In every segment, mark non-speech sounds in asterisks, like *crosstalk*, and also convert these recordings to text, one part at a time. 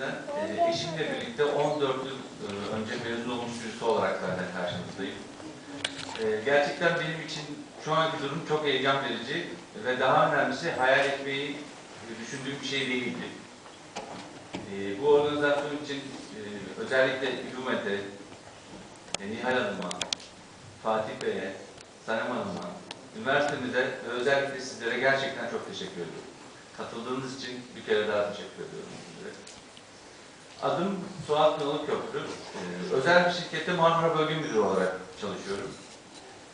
birlikte 14 yıl e, önce mezun olmuş birisi olarak zaten karşınızdayım. E, Gerçekten benim için şu anki durum çok heyecan verici ve daha önemlisi hayal etmeyi düşündüğüm bir şey değildi. E, Bu organizasyon için e, özellikle hükümete, e, Nihal Hanım'a, Fatih Bey'e, Sanem Hanım'a, üniversitemize ve özellikle sizlere gerçekten çok teşekkür ediyorum. Katıldığınız için bir kere daha teşekkür ediyorum size. Adım Suat Kınalı Köprü. Ee, özel bir şirkette Marmara Bölge Müdürü olarak çalışıyorum.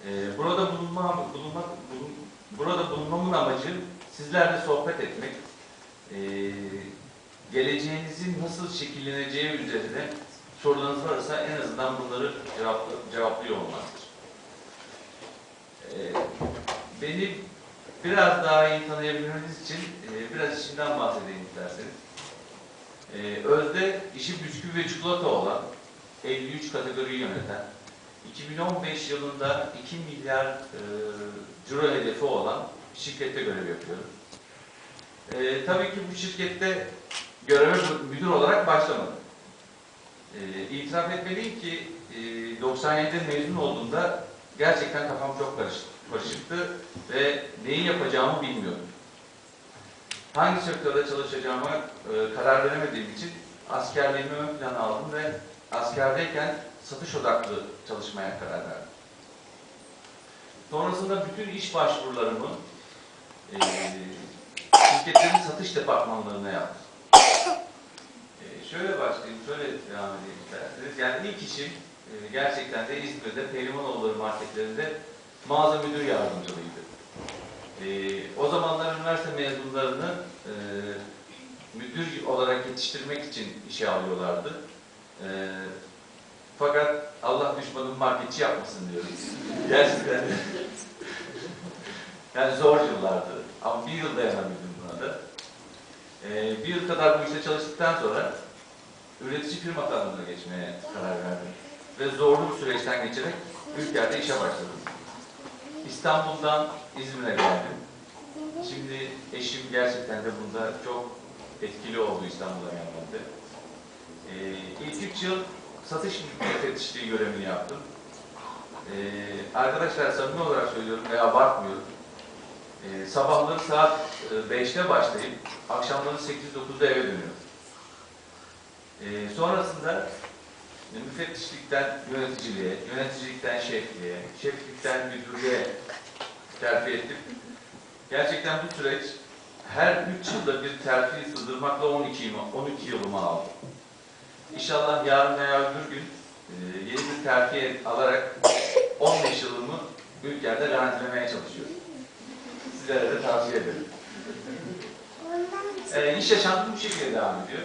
Ee, burada bulunma, bulunmak, bulun, burada bulunmamın amacı sizlerle sohbet etmek, ee, geleceğinizin nasıl şekilleneceği üzerine sorularınız varsa en azından bunları cevaplı, cevaplıyor olmaktır. Ee, beni biraz daha iyi tanıyabilmeniz için e, biraz işimden bahsedeyim isterseniz. Ee, Özde işi bisküvi ve çikolata olan 53 kategoriyi yöneten 2015 yılında 2 milyar e, euro hedefi olan bir şirkette görev yapıyorum. Ee, tabii ki bu şirkette göreve müdür olarak başlamadım. Ee, itiraf etmeliyim ki e, 97'de mezun olduğumda gerçekten kafam çok karışıktı ve neyi yapacağımı bilmiyordum. Hangi sektörde çalışacağıma e, karar veremediğim için askerliğimi ön plana aldım ve askerdeyken satış odaklı çalışmaya karar verdim. Sonrasında bütün iş başvurularımı e, şirketlerin satış departmanlarına yaptım. E, şöyle başlayayım, şöyle devam edeyim isterseniz. Yani ilk işim e, gerçekten de İzmir'de Pehlivanoğulları marketlerinde mağaza müdür yardımcılığıydı. E, o zamanlar üniversite mezunlarını e, müdür olarak yetiştirmek için işe alıyorlardı. E, fakat Allah düşmanın marketçi yapmasın diyoruz. Gerçekten *laughs* yani zor yıllardı. Ama bir yıl dayanabildim buna da. E, bir yıl kadar bu işte çalıştıktan sonra üretici firma tanımına geçmeye karar verdim. Ve zorlu bir süreçten geçerek Ülker'de işe başladım. İstanbul'dan İzmir'e geldim. Şimdi eşim gerçekten de bunda çok etkili oldu İstanbul'a gelmemde. Ee, ilk üç yıl satış müfettişliği görevini yaptım. Ee, arkadaşlar samimi olarak söylüyorum ve abartmıyorum. Ee, sabahları saat e, 5'te başlayıp akşamları 8-9'da eve dönüyorum. Ee, sonrasında e, müfettişlikten yöneticiliğe, yöneticilikten şefliğe, şeflikten müdürlüğe terfi ettim. Gerçekten bu süreç her 3 yılda bir terfi sığdırmakla 12, yılımı, 12 yılımı aldı. İnşallah yarın veya öbür gün e, yeni bir terfi alarak 15 yılımı ülkede garantilemeye çalışıyorum. Sizlere de tavsiye ederim. E, iş yaşantım bu şekilde devam ediyor.